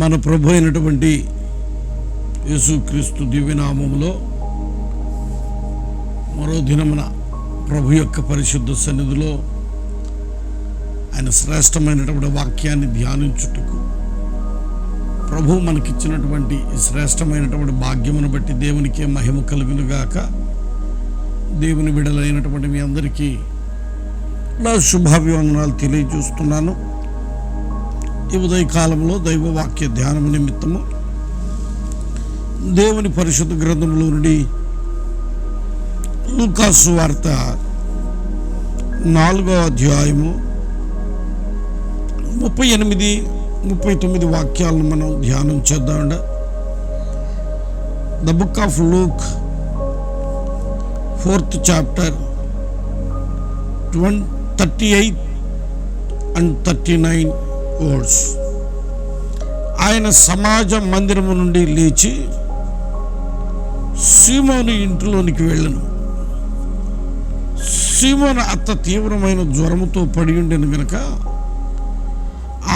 మన ప్రభు అయినటువంటి యేసుక్రీస్తు దివ్యనామములో మరో దినమున ప్రభు యొక్క పరిశుద్ధ సన్నిధిలో ఆయన శ్రేష్టమైనటువంటి వాక్యాన్ని ధ్యానించుటకు ప్రభు మనకిచ్చినటువంటి ఈ శ్రేష్టమైనటువంటి భాగ్యమును బట్టి దేవునికే మహిమ కలుగునుగాక. దేవుని బిడలైనటువంటి మీ అందరికీ నా శుభాభివందనాలు తెలియజేస్తున్నాను. ఈ ఉదయ కాలంలో దైవ వాక్య ధ్యానం నిమిత్తము దేవుని పరిశుద్ధ గ్రంథంలో నుండి లూకాసు వార్త నాలుగో అధ్యాయము ముప్పై ఎనిమిది ముప్పై తొమ్మిది వాక్యాలను మనం ధ్యానం చేద్దామండ. The book of Luke fourth chapter ట్వం thirty eight and thirty nine ఓల్డ్స్ ఆయన సమాజ మందిరము నుండి లేచి సీమోను ఇంటిలోనికి వెళ్ళను. సీమోను అత్త తీవ్రమైన జ్వరముతో పడి ఉండిన గనక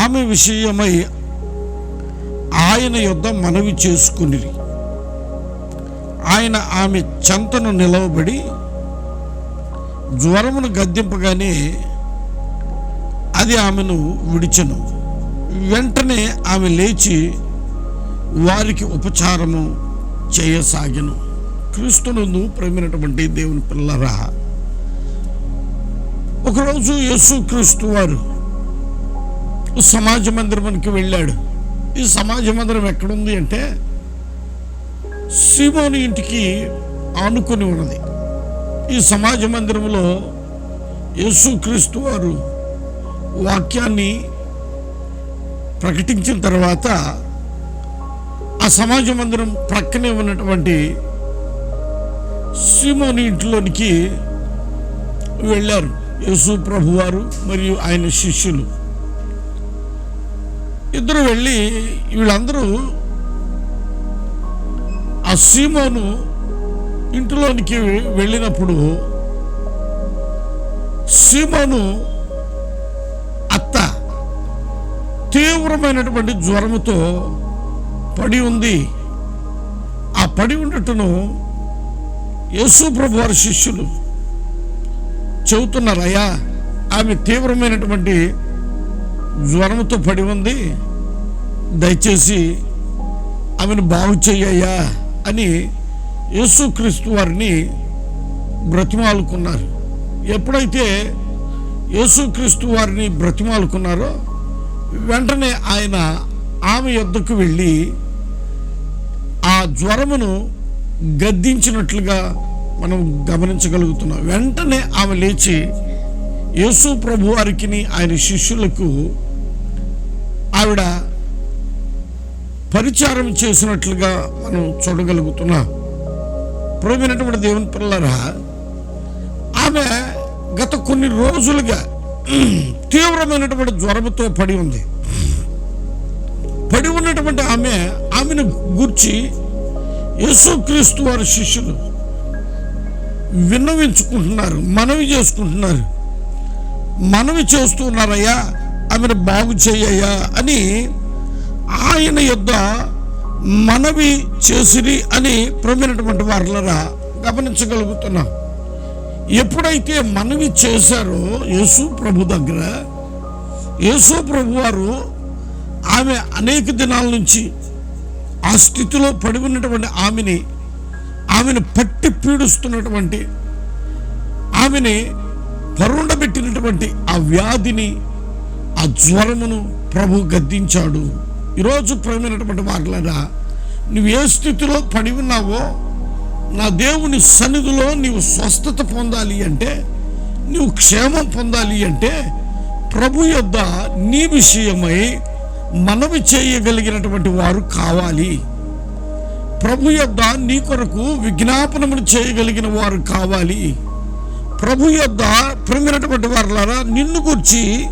ఆమె విషయమై ఆయన యొద్ద మనవి చేసుకుని ఆయన ఆమె చెంతను నిలవబడి జ్వరమును గద్దెంపగానే అది ఆమెను విడిచను. వెంటనే ఆమె లేచి వారికి ఉపచారము చేయసాగెను. క్రీస్తునందు ప్రేమైనటువంటి దేవుని పిల్లరా ఒకరోజు యేసు క్రీస్తు వారు సమాజ మందిరానికి వెళ్ళాడు. ఈ సమాజ మందిరం ఎక్కడుంది అంటే సీమోని ఇంటికి ఆనుకొని ఉన్నది. ఈ సమాజ మందిరంలో యేసుక్రీస్తు వారు వాక్యాన్ని ప్రకటించిన తర్వాత ఆ సమాజ మందిరం ప్రక్కనే ఉన్నటువంటి సీమోని ఇంట్లోనికి వెళ్ళారు. యేసు ప్రభు వారు మరియు ఆయన శిష్యులు. ఇద్దరు వెళ్ళి వీళ్ళందరూ ఆ సీమోను ఇంటిలోనికి వెళ్ళినప్పుడు సీమోను తీవ్రమైనటువంటి జ్వరముతో పడి ఉంది. ఆ పడి ఉండటను యేసు ప్రభు వారి శిష్యులు చెబుతున్నారయ్యా ఆమె తీవ్రమైనటువంటి జ్వరముతో పడి ఉంది. దయచేసి ఆమెను బాగు చెయ్యయ్యా అని యేసుక్రీస్తు వారిని బ్రతిమాలుకున్నారు. ఎప్పుడైతే యేసుక్రీస్తు వారిని బ్రతిమాలుకున్నారో వెంటనే ఆయన ఆమె యొద్దకు వెళ్ళి ఆ జ్వరమును గద్దించినట్లుగా మనం గమనించగలుగుతున్నాం. వెంటనే ఆమె లేచి యేసు ప్రభు వారికి ఆయన శిష్యులకు ఆవిడ పరిచారం చేసినట్లుగా మనం చూడగలుగుతున్నాం. ప్రేమైనటువంటి దేవుని పిల్లరా ఆమె గత కొన్ని రోజులుగా తీవ్రమైనటువంటి జ్వరంతో పడి ఉంది. పడి ఉన్నటువంటి ఆమె ఆమెను గూర్చి యేసుక్రీస్తు వారి శిష్యులు విన్నవించుకుంటున్నారు మనవి చేసుకుంటున్నారు. మనవి చేస్తున్నారయ్యా ఆమెను బాగు చేయయ్యా అని ఆయన యొద్ద మనవి చేసిరి అని ప్రమినటువంటి వారులరా గమనించగలుగుతున్నాం. ఎప్పుడైతే మనవి చేశారో యేసు ప్రభు దగ్గర యేసు ప్రభు వారు ఆమె అనేక దినాల నుంచి ఆ స్థితిలో పడి ఉన్నటువంటి ఆమెని ఆమెను పట్టి పీడుస్తున్నటువంటి ఆమెని పరుండబెట్టినటువంటి ఆ వ్యాధిని ఆ జ్వరమును ప్రభు గద్దించాడు. ఈరోజు ప్రేమైనటువంటి మాటలరా నువ్వు ఏ స్థితిలో పడి ఉన్నావో నా దేవుని సన్నిధిలో నీవు స్వస్థత పొందాలి అంటే నీవు క్షేమం పొందాలి అంటే ప్రభు యొద్ద నీ విషయమై మనవి చేయగలిగినటువంటి వారు కావాలి. ప్రభు యొద్ద నీ కొరకు విజ్ఞాపనములు చేయగలిగిన వారు కావాలి. ప్రభు యొద్ద ప్రేమైనటువంటి వారులారా నిన్ను గురించి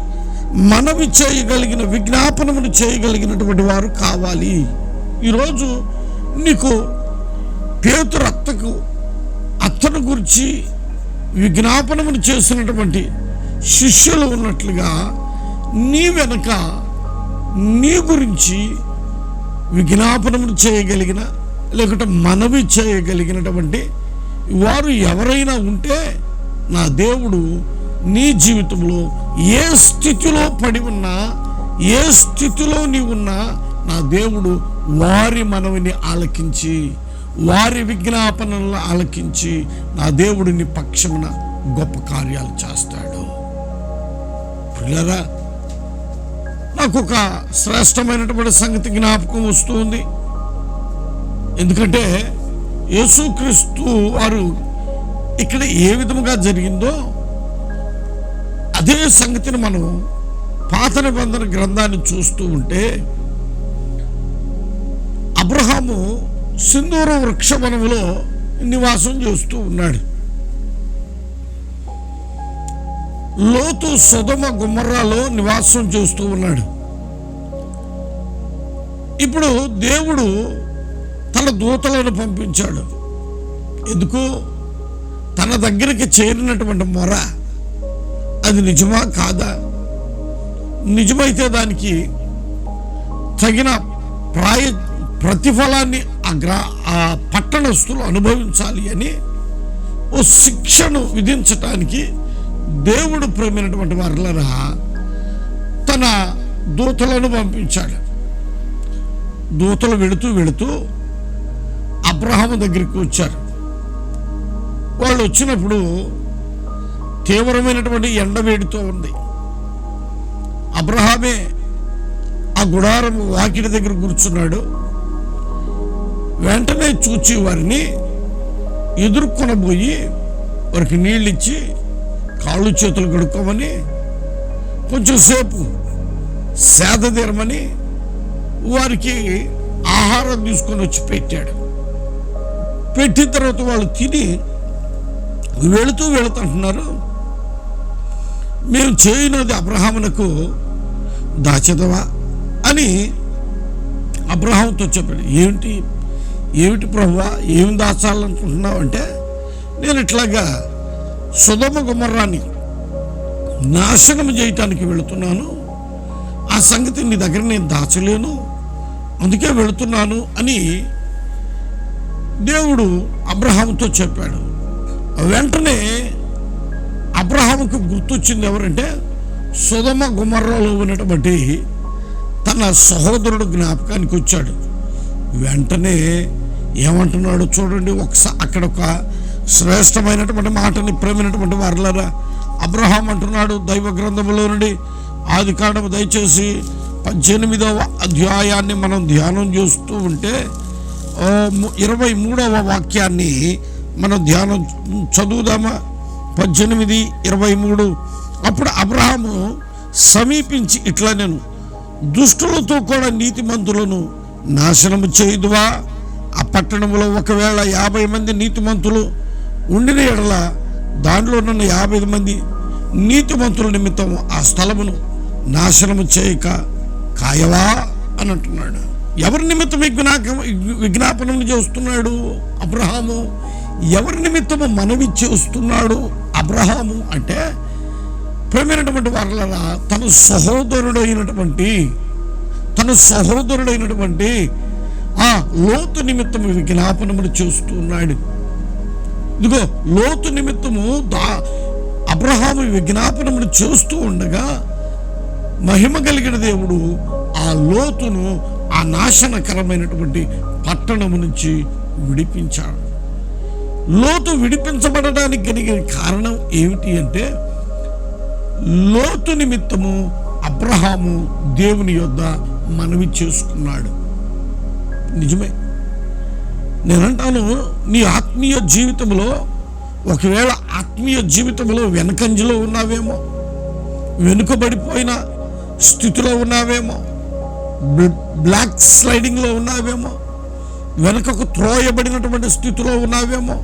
మనవి చేయగలిగిన విజ్ఞాపనములు చేయగలిగినటువంటి వారు కావాలి. ఈరోజు నీకు పేతురు అత్తకు అత్తను గురించి విజ్ఞాపనమును చేసినటువంటి శిష్యులు ఉన్నట్లుగా నీ వెనక నీ గురించి విజ్ఞాపనములు చేయగలిగిన లేకుంటే మనవి చేయగలిగినటువంటి వారు ఎవరైనా ఉంటే నా దేవుడు నీ జీవితంలో ఏ స్థితిలో పడి ఉన్నా ఏ స్థితిలో నీవున్నా నా దేవుడు వారి మనవిని ఆలకించి వారి విజ్ఞాపనలను ఆలకించి నా దేవుడిని పక్షమున గొప్ప కార్యాలు చేస్తాడు. పిల్లరా నాకు ఒక శ్రేష్టమైనటువంటి సంగతి జ్ఞాపకం వస్తుంది. ఎందుకంటే యేసుక్రీస్తు వారు ఇక్కడ ఏ విధముగా జరిగిందో అదే సంగతిని మనం పాత నిబంధన గ్రంథాన్ని చూస్తూ ఉంటే అబ్రహాము సింధూర వృక్షవనములో నివాసం చేస్తూ ఉన్నాడు. లోతు సుధమ గుమ్మర్రాలో నివాసం చేస్తూ ఉన్నాడు. ఇప్పుడు దేవుడు తన దూతలను పంపించాడు. ఎందుకు? తన దగ్గరికి చేరినటువంటి మొర అది నిజమా కాదా? నిజమైతే దానికి తగిన ప్రాయ ప్రతిఫలాన్ని ఆ గ్రా ఆ పట్టణస్తులు అనుభవించాలి అని ఓ శిక్షను విధించటానికి దేవుడు ప్రేమైనటువంటి వారులరా తన దూతలను పంపించాడు. దూతలు వెళుతూ వెళుతూ అబ్రహాము దగ్గరికి వచ్చారు. వాళ్ళు వచ్చినప్పుడు తీవ్రమైనటువంటి ఎండవేడితో ఉంది. అబ్రహామే ఆ గుడారం వాకిడి దగ్గర కూర్చున్నాడు. వెంటనే చూచి వారిని ఎదుర్కొనబోయి వారికి నీళ్ళు ఇచ్చి కాళ్ళు చేతులు కడుక్కోమని కొంచెంసేపు సేద తీరమని వారికి ఆహారం తీసుకొని వచ్చి పెట్టాడు. పెట్టిన తర్వాత వాళ్ళు తిని వెళుతూ వెళుతుంటున్నారు మేము చేయనది అబ్రహామునకు దాచదవా? అని అబ్రహాంతో చెప్పాడు. ఏంటి? ఏమిటి ప్రభువా ఏమి దాచాలనుకుంటున్నావు అంటే నేను ఇట్లాగా సుధమ గుమర్రాన్ని నాశనం చేయటానికి వెళుతున్నాను. ఆ సంగతి నీ దగ్గర నేను దాచలేను అందుకే వెళుతున్నాను అని దేవుడు అబ్రహాముతో చెప్పాడు. వెంటనే అబ్రహాముకు గుర్తొచ్చింది ఎవరంటే సుధమ గుమర్రలో ఉన్నటువంటి తన సహోదరుడు జ్ఞాపకానికి వచ్చాడు. వెంటనే ఏమంటున్నాడు చూడండి ఒకసారి అక్కడ ఒక శ్రేష్టమైనటువంటి మాటని ప్రేమైనటువంటి వారులరా అబ్రహాం అంటున్నాడు దైవ గ్రంథంలో నుండి ఆది కాండము దయచేసి పద్దెనిమిదవ అధ్యాయాన్ని మనం ధ్యానం చేస్తూ ఉంటే ఇరవై మూడవ వాక్యాన్ని మనం ధ్యానం చదువుదామా? పద్దెనిమిది ఇరవై మూడు. అప్పుడు అబ్రహాము సమీపించి ఇట్లా నేను దుష్టులతో కూడా నీతిమంతులను నాశనము చేయుదువా? ఆ పట్టణంలో ఒకవేళ యాభై మంది నీతిమంతులు ఉండిన ఎడల దాంట్లో ఉన్న యాభై మంది నీతిమంతుల నిమిత్తం ఆ స్థలమును నాశనము చేయక కాయవా అని అంటున్నాడు. ఎవరి నిమిత్తం విజ్ఞాప విజ్ఞాపనం చేస్తున్నాడు అబ్రహాము? ఎవరి నిమిత్తము మనవి చేస్తున్నాడు అబ్రహాము? అంటే ప్రేమైనటువంటి వారలరా తన సహోదరుడైనటువంటి తన సహోదరుడైనటువంటి ఆ లోతు నిమిత్తము విజ్ఞాపనములు చేస్తున్నాడు ఇదిగో లోతు నిమిత్తము దా అబ్రహాము విజ్ఞాపనములు చేస్తూ ఉండగా మహిమ కలిగిన దేవుడు ఆ లోతును ఆ నాశనకరమైనటువంటి పట్టణము నుంచి విడిపించాడు. లోతు విడిపించబడడానికి కలిగిన కారణం ఏమిటి అంటే లోతు నిమిత్తము అబ్రహాము దేవుని యొద్ద మనవి చేసుకున్నాడు. నిజమే. నేనంటాను నీ ఆత్మీయ జీవితంలో ఒకవేళ ఆత్మీయ జీవితంలో వెనకంజలో ఉన్నావేమో వెనుకబడిపోయిన స్థితిలో ఉన్నావేమో బ్లాక్ స్లైడింగ్లో ఉన్నావేమో వెనకకు త్రోయబడినటువంటి స్థితిలో ఉన్నావేమో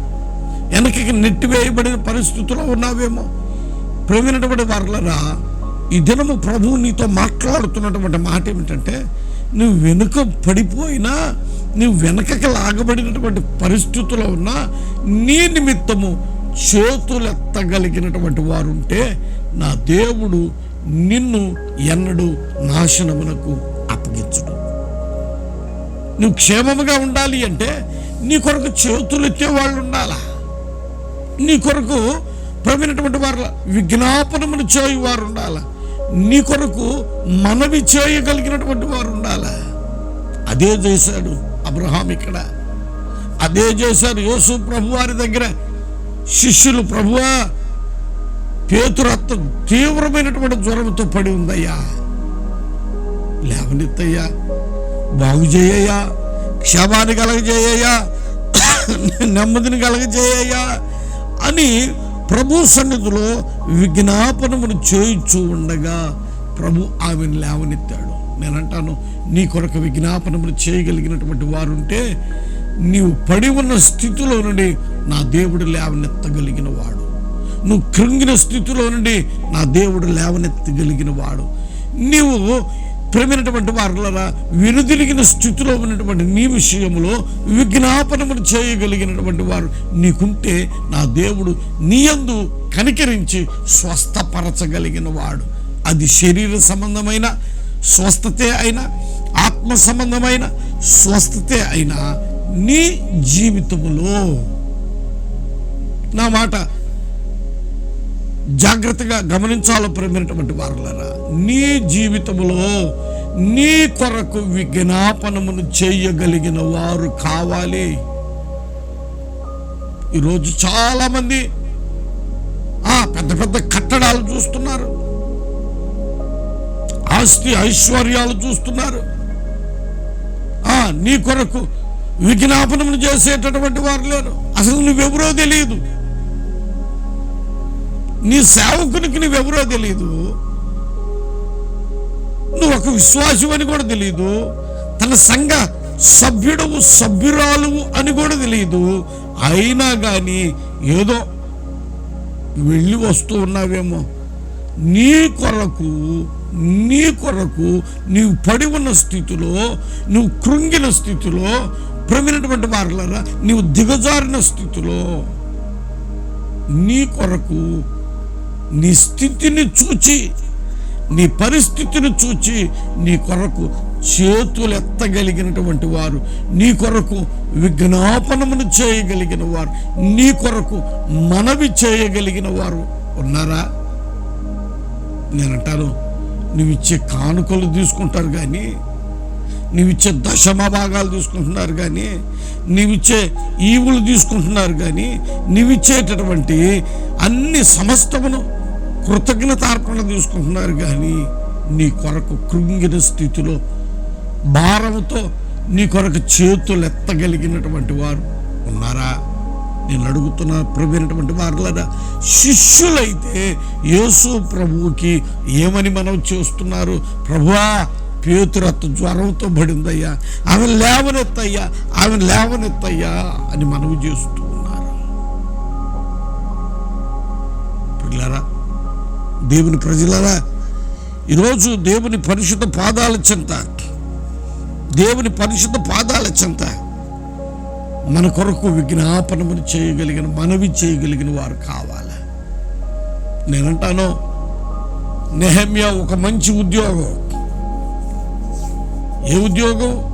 వెనకకి నెట్టివేయబడిన పరిస్థితిలో ఉన్నావేమో ప్రేమైనటువంటి వారులరా ఈ దినము ప్రభువు నీతో మాట్లాడుతున్నటువంటి మాట ఏమిటంటే నువ్వు వెనుక పడిపోయినా నువ్వు వెనకకి లాగబడినటువంటి పరిస్థితుల్లో ఉన్నా నీ నిమిత్తము చేతులెత్తగలిగినటువంటి వారుంటే నా దేవుడు నిన్ను ఎన్నడూ నాశనమునకు అప్పగించడు. నువ్వు క్షేమముగా ఉండాలి అంటే నీ కొరకు చేతులెత్తే వాళ్ళు ఉండాలా? నీ కొరకు ప్రమినటువంటి వారు విజ్ఞాపనములు చేయు వారు ఉండాలా? నీ కొరకు మనవి చేయగలిగినటువంటి వారు ఉండాలా? అదే చేశాడు అబ్రహాం ఇక్కడ. అదే చేశారు యేసు ప్రభు వారి దగ్గర. శిష్యులు ప్రభువా పేతురత్త తీవ్రమైనటువంటి జ్వరంతో పడి ఉందయ్యా. లేవనెత్తయ్యా. బాగు చేయయ్యా. క్షేమాన్ని కలగజేయ్యా నెమ్మదిని కలగజేయ్యా అని ప్రభు సన్నిధిలో విజ్ఞాపనమును చేయించు ఉండగా ప్రభు ఆమెను లేవనెత్తాడు. నేనంటాను నీ కొరకు విజ్ఞాపనమును చేయగలిగినటువంటి వారుంటే నీవు పడి ఉన్న స్థితిలో నుండి నా దేవుడు లేవనెత్తగలిగిన వాడు నువ్వు కృంగిన స్థితిలో నుండి నా దేవుడు లేవనెత్తగలిగిన వాడు నీవు ప్రేమైనటువంటి వారులరా వెనుదిరిగిన స్థితిలో ఉన్నటువంటి నీ విషయంలో విజ్ఞాపనములు చేయగలిగినటువంటి వారు నీకుంటే నా దేవుడు నీయందు కనికరించి స్వస్థపరచగలిగిన వాడు. అది శరీర సంబంధమైన స్వస్థతే అయినా ఆత్మ సంబంధమైన స్వస్థతే అయినా నీ జీవితములో నా మాట జాగ్రత్తగా గమనించాలో ప్రేమైనటువంటి వారులరా. నీ జీవితంలో నీ కొరకు విజ్ఞాపనమును చేయగలిగిన వారు కావాలి. ఈరోజు చాలా మంది ఆ పెద్ద పెద్ద కట్టడాలు చూస్తున్నారు. ఆస్తి ఐశ్వర్యాలు చూస్తున్నారు. ఆ నీ కొరకు విజ్ఞాపనములు చేసేటటువంటి వారు లేరు. అసలు నువ్వెవరో తెలియదు. నీ సేవకునికి నువ్వెవరో తెలియదు నువ్వు ఒక విశ్వాసం అని కూడా తెలియదు తన సంఘ సభ్యుడవు సభ్యురాలువు అని కూడా తెలియదు అయినా కానీ ఏదో వెళ్ళి వస్తూ ఉన్నావేమో. నీ కొరకు నీ కొరకు నీవు పడి ఉన్న స్థితిలో నువ్వు కృంగిన స్థితిలో ప్రమినటువంటి వారులరా నీవు దిగజారిన స్థితిలో నీ కొరకు నీ స్థితిని చూచి నీ పరిస్థితిని చూచి నీ కొరకు చేతులు ఎత్తగలిగినటువంటి వారు నీ కొరకు విజ్ఞాపనమును చేయగలిగిన వారు నీ కొరకు మనవి చేయగలిగిన వారు ఉన్నారా? నేనంటాను నువ్వు ఇచ్చే కానుకలు తీసుకుంటారు కానీ నీవిచ్చే దశమ భాగాలు తీసుకుంటున్నారు కానీ నీవిచ్చే ఈవులు తీసుకుంటున్నారు కానీ నీవిచ్చేటటువంటి అన్ని సమస్తమును కృతజ్ఞతార్పణ తీసుకుంటున్నారు కానీ నీ కొరకు కృంగిన స్థితిలో భారంతో నీ కొరకు చేతులు ఎత్తగలిగినటువంటి వారు ఉన్నారా? నేను అడుగుతున్న ప్రభుత్వటువంటి వారులరా శిష్యులైతే యేసు ప్రభువుకి ఏమని మనం చేస్తున్నారు? ప్రభువా పేతురత్త జ్వరంతో పడిందయ్యా ఆమె లేవనెత్తయ్యా ఆమె లేవనెత్తయ్యా అని మనవి చేస్తూ ఉన్నారు. పిల్లరా దేవుని ప్రజలరా ఈరోజు దేవుని పరిశుద్ధ పాదాల చెంత దేవుని పరిశుద్ధ పాదాల చింత మన కొరకు విజ్ఞాపనములు చేయగలిగిన మనవి చేయగలిగిన వారు కావాలి. నేనంటాను నెహమ్య ఒక మంచి ఉద్యోగం. ఏ ఉద్యోగం?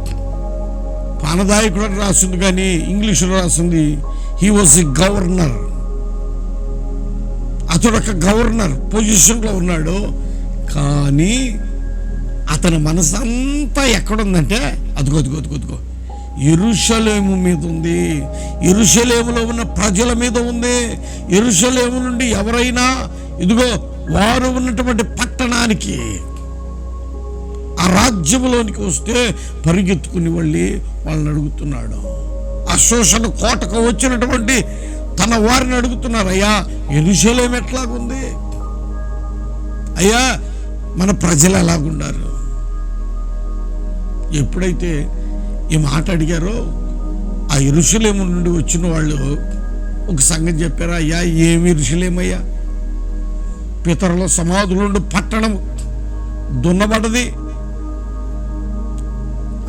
పానదాయకుడు అని రాసింది కానీ ఇంగ్లీషులో రాసింది హీ వాజ్ ఎ గవర్నర్ అతడు ఒక గవర్నర్ పొజిషన్లో ఉన్నాడు. కానీ అతని మనసంతా ఎక్కడుందంటే అదిగో అదిగో అదిగో అదిగో. ఇరుషలేము మీద ఉంది. ఇరుషలేములో ఉన్న ప్రజల మీద ఉంది. ఇరుషలేము నుండి ఎవరైనా ఇదిగో వారు ఉన్నటువంటి పట్టణానికి ఆ రాజ్యంలోనికి వస్తే పరిగెత్తుకుని వెళ్ళి వాళ్ళని అడుగుతున్నాడు. ఆ శోషణ కోటకు వచ్చినటువంటి తన వారిని అడుగుతున్నారు అయ్యా ఎరుశలేం ఎట్లాగుంది? అయ్యా మన ప్రజలు ఎలాగున్నారు? ఎప్పుడైతే ఈ మాట అడిగారో ఆ ఇరుషులేము నుండి వచ్చిన వాళ్ళు ఒక సంగతి చెప్పారు అయ్యా ఏమి ఇరుషులేమయ్యా పితరుల సమాధులుండి పట్టణం దున్నబడది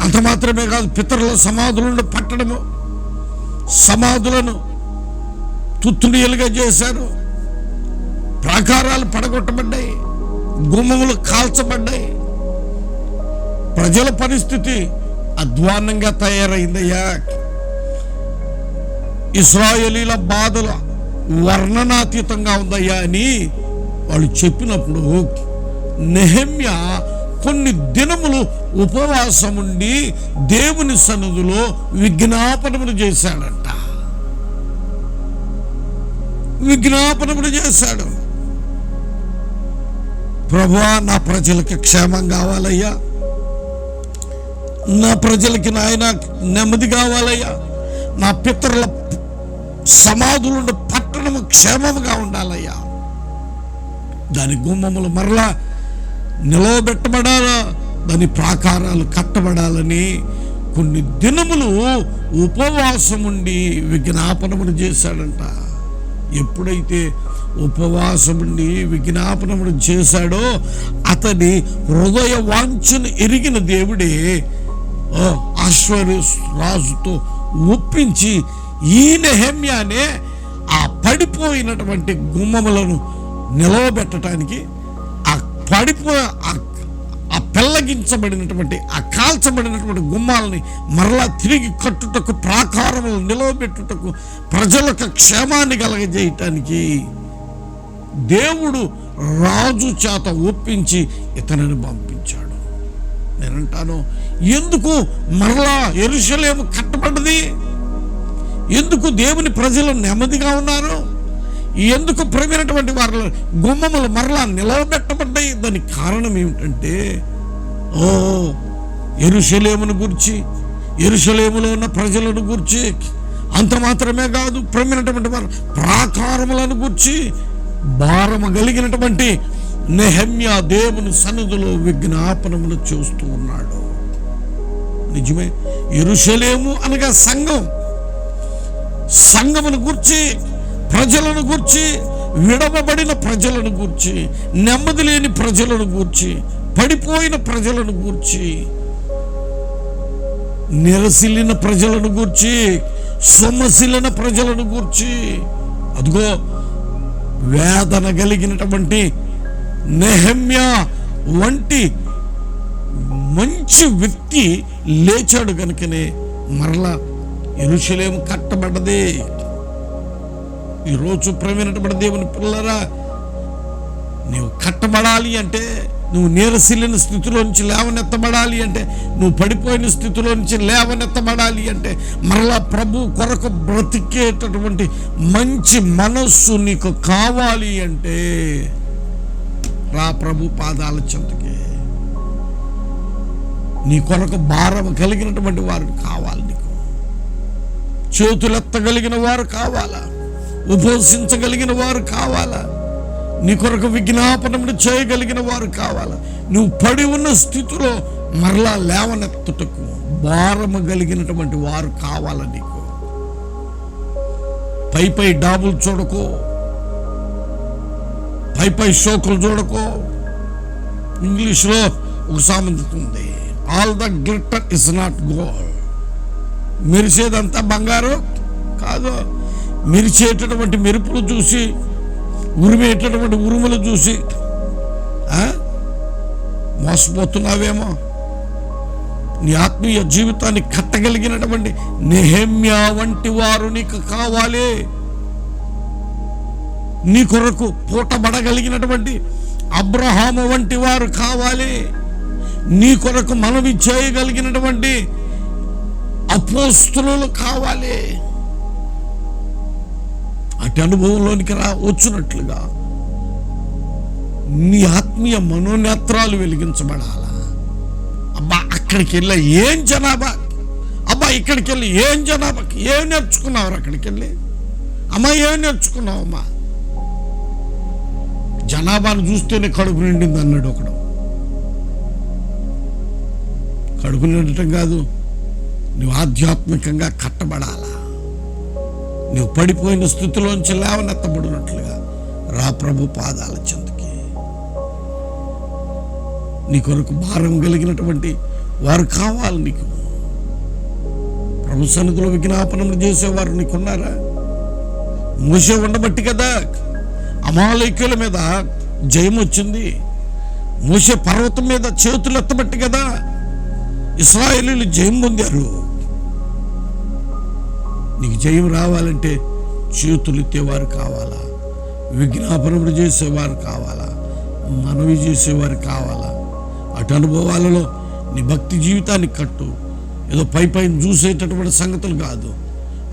అంత మాత్రమే కాదు పితరుల సమాధులుండి పట్టడము సమాధులను తుత్తుడియలుగా చేశారు. ప్రాకారాలు పడగొట్టబడ్డాయి. గుమ్మములు కాల్చబడ్డాయి. ప్రజల పరిస్థితి అధ్వాన్నంగా తయారైందయ్యా. ఇస్రాయలీల బాధలు వర్ణనాతీతంగా ఉందయ్యా అని వాళ్ళు చెప్పినప్పుడు నెహమ్య కొన్ని దినములు ఉపవాసం ఉండి దేవుని సన్నిధిలో విజ్ఞాపనములు చేశాడంట. విజ్ఞాపనములు చేశాడు. ప్రభువా నా ప్రజలకి క్షేమం కావాలయ్యా. నా ప్రజలకి నాయన నెమ్మది కావాలయ్యా. నా పితరుల సమాధులుండి పట్టణము క్షేమముగా ఉండాలయ్యా. దాని గుమ్మములు మరలా నిలవబెట్టబడాలా? దాని ప్రాకారాలు కట్టబడాలని కొన్ని దినములు ఉపవాసం ఉండి విజ్ఞాపనములు చేశాడంట. ఎప్పుడైతే ఉపవాసముని ఉండి చేశాడో అతని హృదయ వాంఛను ఎరిగిన దేవుడే ఓ, ఆశ్వర్య రాజుతో ఒప్పించి ఈ నెహమ్యానే ఆ పడిపోయినటువంటి గుమ్మములను నిలవబెట్టడానికి ఆ పడిపో ఆ పెళ్ళగించబడినటువంటి ఆ కాల్చబడినటువంటి గుమ్మాలని మరలా తిరిగి కట్టుటకు ప్రాకారములు నిలవబెట్టుటకు ప్రజలకు క్షేమాన్ని కలగజేయటానికి దేవుడు రాజు చేత ఒప్పించి ఇతనిని పంపించాడు. నేనంటాను ఎందుకు మరలా ఎరుషలేము కట్టబడ్డది? ఎందుకు దేవుని ప్రజలు నెమ్మదిగా ఉన్నారు? ఎందుకు ప్రమైనటువంటి వారి గుమ్మములు మరలా నిలవబెట్టబడ్డాయి? దానికి కారణం ఏమిటంటే ఓ ఎరుషలేమును గురించి ఎరుషలేములో ఉన్న ప్రజలను గురించి అంత మాత్రమే కాదు ప్రమినటువంటి వారు ప్రాకారములను గురించి భారము కలిగినటువంటి నెహమ్య దేవుని సన్నిధిలో విజ్ఞాపనములు చూస్తూ ఉన్నాడు. నిజమే ఎరుషలేము అనగా సంఘం. సంఘమును గూర్చి ప్రజలను గూర్చి విడవబడిన ప్రజలను గూర్చి నెమ్మది లేని ప్రజలను గూర్చి పడిపోయిన ప్రజలను గూర్చి నిరసిల్లిన ప్రజలను గూర్చి సొమ్మసిల్లిన ప్రజలను గూర్చి అదిగో వేదన కలిగినటువంటి నెహమ్య వంటి మంచి వ్యక్తి లేచాడు కనుకనే మరలా ఎరుషలేము కట్టబడ్డది. ఈరోజు ప్రవీణటువంటి దేవుని పిల్లరా నీవు కట్టబడాలి అంటే నువ్వు నీరసిల్లిన స్థితిలో నుంచి లేవనెత్తబడాలి అంటే నువ్వు పడిపోయిన స్థితిలో నుంచి లేవనెత్తబడాలి అంటే మరలా ప్రభు కొరకు బ్రతికేటటువంటి మంచి మనస్సు నీకు కావాలి అంటే రా ప్రభు పాదాల చెంతకి. నీ కొరకు భారం కలిగినటువంటి వారు కావాలి నీకు. చేతులెత్తగలిగిన వారు కావాలా? ఉపవసించగలిగిన వారు కావాలా? నీ కొరకు విజ్ఞాపనములు చేయగలిగిన వారు కావాలా. నువ్వు పడి ఉన్న స్థితిలో మరలా లేవనెత్తుటకు భారము కలిగినటువంటి వారు కావాల నీకు? పై పై డాబులు చూడకో. పై పై షోకులు చూడకో. ఇంగ్లీష్లో ఒక సామెత ఉంది. All the glitter is not gold మెరిసేదంతా బంగారు? కాదు. మెరిచేటటువంటి మెరుపులు చూసి ఉరిమేటటువంటి ఉరుములు చూసి మోసపోతున్నావేమో. నీ ఆత్మీయ జీవితాన్ని కట్టగలిగినటువంటి నెహమ్య వంటి వారు నీకు కావాలి. నీ కొరకు పూటబడగలిగినటువంటి అబ్రహాము వంటి వారు కావాలి. నీ కొరకు మనవి చేయగలిగినటువంటి అపోస్తులు కావాలి. అటు అనుభవంలోనికి రా వచ్చినట్లుగా నీ ఆత్మీయ మనోనేత్రాలు వెలిగించబడాలా? అబ్బా అక్కడికి వెళ్ళి ఏం జనాభా? అబ్బా ఇక్కడికి వెళ్ళి ఏం జనాభాకి ఏం నేర్చుకున్నావు అక్కడికి వెళ్ళి? అమ్మా ఏం నేర్చుకున్నావు అమ్మా? జనాభాను చూస్తేనే కడుపు నిండింది అన్నాడు ఒకడు. కడుపు నిండటం కాదు నువ్వు ఆధ్యాత్మికంగా కట్టబడాలా? నువ్వు పడిపోయిన స్థితిలోంచి లేవనెత్తబడినట్లుగా రా ప్రభు పాదాల చెందుకి. నీ కొరకు భారం కలిగినటువంటి వారు కావాలి నీకు. ప్రభు సన్నిధిలో విజ్ఞాపనలు చేసేవారు నీకున్నారా? మూసే ఉండబట్టి కదా అమాలైక్యుల మీద జయం వచ్చింది. మూసే పర్వతం మీద చేతులు ఎత్తబట్టి కదా ఇస్రాయేలీలు జయం పొందారు. నీకు జయం రావాలంటే చేతులు ఎత్తేవారు కావాలా? విజ్ఞాపనములు చేసేవారు కావాలా? మనవి చేసేవారు కావాలా? అటు అనుభవాలలో నీ భక్తి జీవితాన్ని కట్టు. ఏదో పై పైన చూసేటటువంటి సంగతులు కాదు.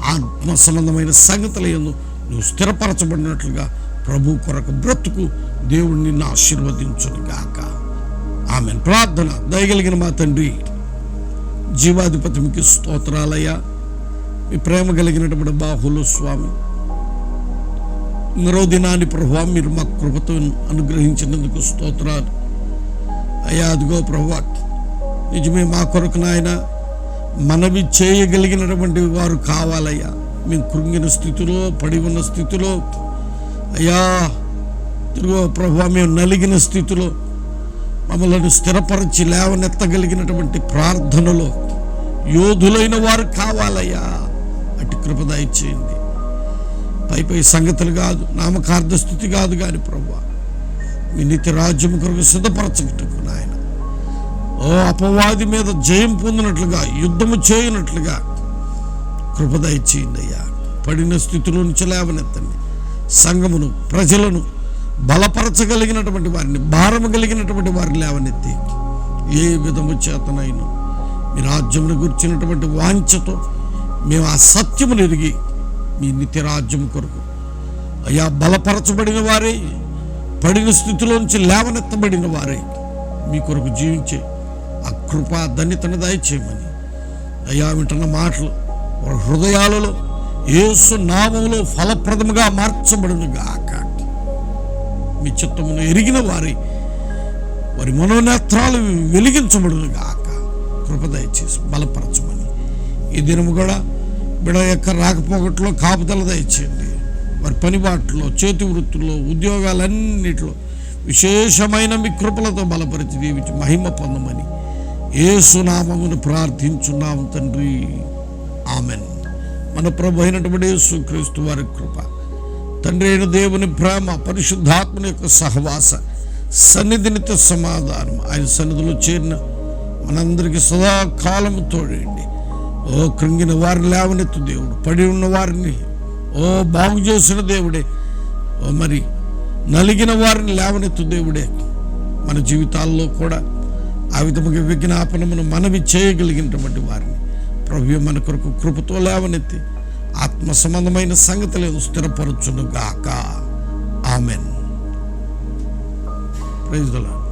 ఆత్మ సంబంధమైన సంగతులు ఎందు నువ్వు స్థిరపరచబడినట్లుగా ప్రభు కొరకు బ్రతుకు దేవుడు నిన్ను ఆశీర్వదించును గాక ఆమె ప్రార్థన దయగలిగిన మా తండ్రి జీవాధిపతి మీకు స్తోత్రాలయ్యా. మీ ప్రేమ కలిగినటువంటి బాహులు స్వామి. మరో దినాన్ని ప్రభు మీరు మా కృపతో అనుగ్రహించినందుకు స్తోత్రాలు. అయ్యా అదిగో ప్రభు నిజమే మా కొరకు నాయన మనవి చేయగలిగినటువంటి వారు కావాలయ్యా. మేము కృంగిన స్థితిలో పడి ఉన్న స్థితిలో అయ్యా తిరుగో ప్రభు మేము నలిగిన స్థితిలో మమ్మల్ని స్థిరపరిచి లేవనెత్తగలిగినటువంటి ప్రార్థనలో యోధులైన వారు కావాలయ్యా. కృప దయచేయండి పై పై సంగతులు కాదు నామకార్థస్థుతి కాదు కానీ ప్రభు మీ నిత్య రాజ్యం కొరకు సిద్ధపరచటకు నాయన. ఓ అపవాది మీద జయం పొందినట్లుగా యుద్ధము చేయనట్లుగా కృప దయచేయండి అయ్యా. పడిన స్థితిలో నుంచి లేవనెత్తండి. సంఘమును ప్రజలను బలపరచగలిగినటువంటి వారిని భారము కలిగినటువంటి వారిని లేవనెత్తి ఏ విధము చేతనైనా మీ రాజ్యమును గుర్చినటువంటి వాంఛతో మేము ఆ సత్యమును ఎరిగి మీ నిత్యరాజ్యం కొరకు. అయ్యా బలపరచబడిన వారే పడిన స్థితిలోంచి లేవనెత్తబడిన వారే మీ కొరకు జీవించే ఆ కృపా ధన్యతను దయచేయమని. అయ్యా వింటున్న మాటలు వారి హృదయాలలో ఏసు నామంలో ఫలప్రదముగా మార్చబడును గాక. మీ చిత్తమును ఎరిగిన వారి వారి మనోనేత్రాలు వెలిగించబడును గాక. కృప దయచేసి బలపరచమని. ఈ దినము కూడా బిడ యొక్క రాకపోకట్లో కాపుదల దయచేయండి. వారి పనిబాట్లో చేతి వృత్తుల్లో ఉద్యోగాలన్నిటిలో విశేషమైన మీ కృపలతో బలపరిచి దీవించి మహిమ పొందమని ఏసునామమును ప్రార్థించున్నాము తండ్రి. ఆమెన్. మన ప్రభు అయినటువంటి యేసు క్రీస్తు వారి కృప తండ్రి అయిన దేవుని ప్రేమ పరిశుద్ధాత్మని యొక్క సహవాస సన్నిధినితో సమాధానం. ఆయన సన్నిధిలో చేరిన మనందరికీ సదాకాలము తోడండి ఓ కృంగిన వారిని లేవనెత్తు దేవుడు. పడి ఉన్న వారిని ఓ బాగు చేసిన దేవుడే ఓ మరి నలిగిన వారిని లేవనెత్తు దేవుడే. మన జీవితాల్లో కూడా ఆ విధముగా విజ్ఞాపనమును మనవి చేయగలిగినటువంటి వారిని. ప్రభు మన కొరకు కృపతో లేవనెత్తి ఆత్మ సంబంధమైన సంగతులను స్థిరపరచును గాక ఆమెన్. ప్రైజ్